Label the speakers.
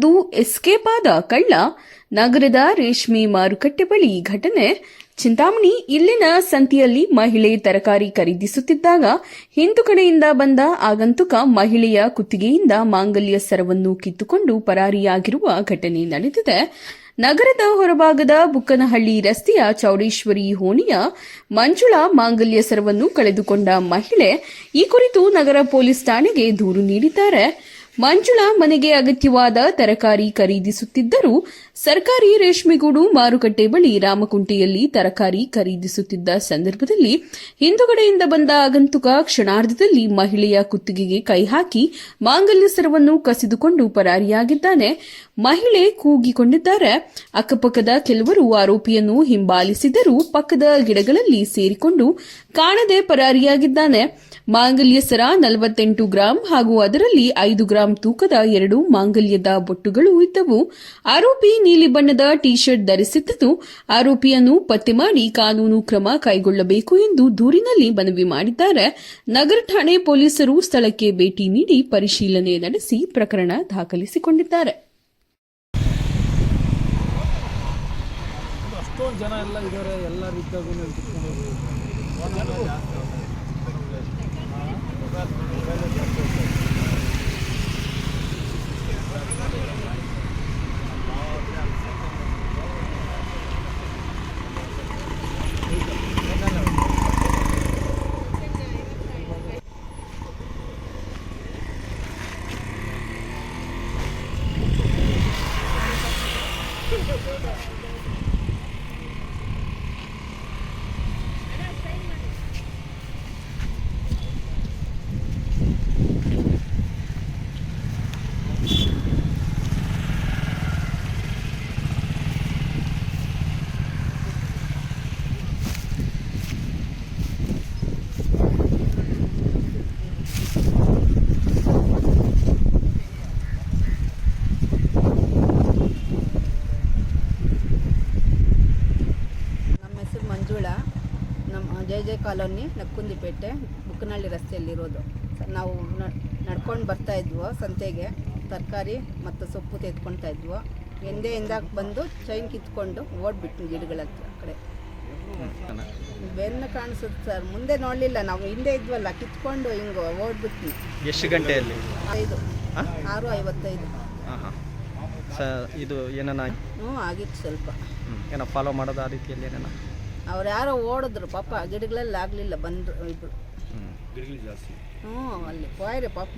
Speaker 1: ಕದ್ದು ಎಸ್ಕೇಪ್ ಕಳ್ಳ ನಗರದ ರೇಷ್ಮೆ ಮಾರುಕಟ್ಟೆ ಬಳಿ ಘಟನೆ. ಚಿಂತಾಮಣಿ ಇಲ್ಲಿನ ಸಂತಿಯಲ್ಲಿ ಮಹಿಳೆ ತರಕಾರಿ ಖರೀದಿಸುತ್ತಿದ್ದಾಗ ಹಿಂದುಗಡೆಯಿಂದ ಬಂದ ಆಗಂತುಕ ಮಹಿಳೆಯ ಕುತ್ತಿಗೆಯಿಂದ ಮಾಂಗಲ್ಯ ಸರವನ್ನು ಕಿತ್ತುಕೊಂಡು ಪರಾರಿಯಾಗಿರುವ ಘಟನೆ ನಡೆದಿದೆ. ನಗರದ ಹೊರಭಾಗದ ಬುಕ್ಕನಹಳ್ಳಿ ರಸ್ತೆಯ ಚೌಡೇಶ್ವರಿ ಹೋಣಿಯ ಮಂಜುಳಾ ಮಾಂಗಲ್ಯ ಸರವನ್ನು ಕಳೆದುಕೊಂಡ ಮಹಿಳೆ ಈ ಕುರಿತು ನಗರ ಪೊಲೀಸ್ ಠಾಣೆಗೆ ದೂರು ನೀಡಿದ್ದಾರೆ. ಮಂಜುಳಾ ಮನೆಗೆ ಅಗತ್ಯವಾದ ತರಕಾರಿ ಖರೀದಿಸುತ್ತಿದ್ದರೂ ಸರ್ಕಾರಿ ರೇಷ್ಮೆಗೂಡು ಮಾರುಕಟ್ಟೆ ಬಳಿ ರಾಮಕುಂಟೆಯಲ್ಲಿ ತರಕಾರಿ ಖರೀದಿಸುತ್ತಿದ್ದ ಸಂದರ್ಭದಲ್ಲಿ ಹಿಂದುಗಡೆಯಿಂದ ಬಂದ ಆಗಂತುಕ ಕ್ಷಣಾರ್ಧದಲ್ಲಿ ಮಹಿಳೆಯ ಕುತ್ತಿಗೆಗೆ ಕೈ ಹಾಕಿ ಮಾಂಗಲ್ಯ ಸರವನ್ನು ಕಸಿದುಕೊಂಡು ಪರಾರಿಯಾಗಿದ್ದಾನೆ. ಮಹಿಳೆ ಕೂಗಿಕೊಂಡಿದ್ದಾರೆ. ಅಕ್ಕಪಕ್ಕದ ಕೆಲವರು ಆರೋಪಿಯನ್ನು ಹಿಂಬಾಲಿಸಿದರೂ ಪಕ್ಕದ ಗಿಡಗಳಲ್ಲಿ ಸೇರಿಕೊಂಡು ಕಾಣದೆ ಪರಾರಿಯಾಗಿದ್ದಾನೆ. ಮಾಂಗಲ್ಯ ಸರ ನಲವತ್ತೆಂಟು ಗ್ರಾಂ ಹಾಗೂ ಅದರಲ್ಲಿ ಐದು ಗ್ರಾಂ ತೂಕದ ಎರಡು ಮಾಂಗಲ್ಯದ ಬೊಟ್ಟುಗಳು ಇದ್ದವು. ಆರೋಪಿ ನೀಲಿ ಬಣ್ಣದ ಟಿ ಶರ್ಟ್ ಧರಿಸಿದ್ದು ಆರೋಪಿಯನ್ನು ಪತ್ತೆ ಮಾಡಿ ಕಾನೂನು ಕ್ರಮ ಕೈಗೊಳ್ಳಬೇಕು ಎಂದು ದೂರಿನಲ್ಲಿ ಮನವಿ ಮಾಡಿದ್ದಾರೆ. ನಗರ ಠಾಣೆ ಪೊಲೀಸರು ಸ್ಥಳಕ್ಕೆ ಭೇಟಿ ನೀಡಿ ಪರಿಶೀಲನೆ ನಡೆಸಿ ಪ್ರಕರಣ ದಾಖಲಿಸಿಕೊಂಡಿದ್ದಾರೆ.
Speaker 2: ಜನ ಎಲ್ಲ ಇದ್ದಾರೆ ಎಲ್ಲರ ಇದ್ದಾಗೂ
Speaker 3: じゃあ。ಜಯ ಜೆ ಕಾಲೋನಿ ನಕ್ಕುಂದಿಪೇಟೆ ಬುಕ್ಕನಹಳ್ಳಿ ರಸ್ತೆಯಲ್ಲಿರೋದು. ನಾವು ನಡ್ಕೊಂಡು ಬರ್ತಾ ಇದ್ವು ಸಂತೆಗೆ ತರಕಾರಿ ಮತ್ತು ಸೊಪ್ಪು ತೆಗೆದುಕೊಳ್ತಾ ಇದ್ವು ಹಿಂದೆಯಿಂದ ಬಂದು ಚೈನ್ ಕಿತ್ಕೊಂಡು ಓಡ್ಬಿಟ್ಟು ಗಿಡಗಳ ಹತ್ರ ಆ ಕಡೆ. ಬೆನ್ನು ಕಾಣಿಸುತ್ತೆ ಸರ್ ಮುಂದೆ ನೋಡಲಿಲ್ಲ ನಾವು ಹಿಂದೆ ಇದ್ವಲ್ಲ ಕಿತ್ಕೊಂಡು ಹಿಂಗೆ ಓಡ್ಬಿಟ್ವಿ.
Speaker 4: ಎಷ್ಟು ಗಂಟೆಯಲ್ಲಿ?
Speaker 3: ಐದು. ಆರು ಐವತ್ತೈದು
Speaker 4: ಇದು ಏನನ?
Speaker 3: ಹ್ಞೂ ಆಗಿತ್ತು ಸ್ವಲ್ಪ.
Speaker 4: ಏನೋ ಫಾಲೋ ಮಾಡೋದು ಆ ರೀತಿಯಲ್ಲಿ ಏನೇನ?
Speaker 3: ಅವ್ರು ಯಾರೋ ಓಡಿದ್ರು ಪಾಪ ಗಿಡಗಳಲ್ಲಿ ಆಗಲಿಲ್ಲ ಬಂದರು ಇಬ್ಬರು
Speaker 4: ಹ್ಞೂ
Speaker 3: ಅಲ್ಲಿ ಪಾಯ್ರೆ ಪಾಪ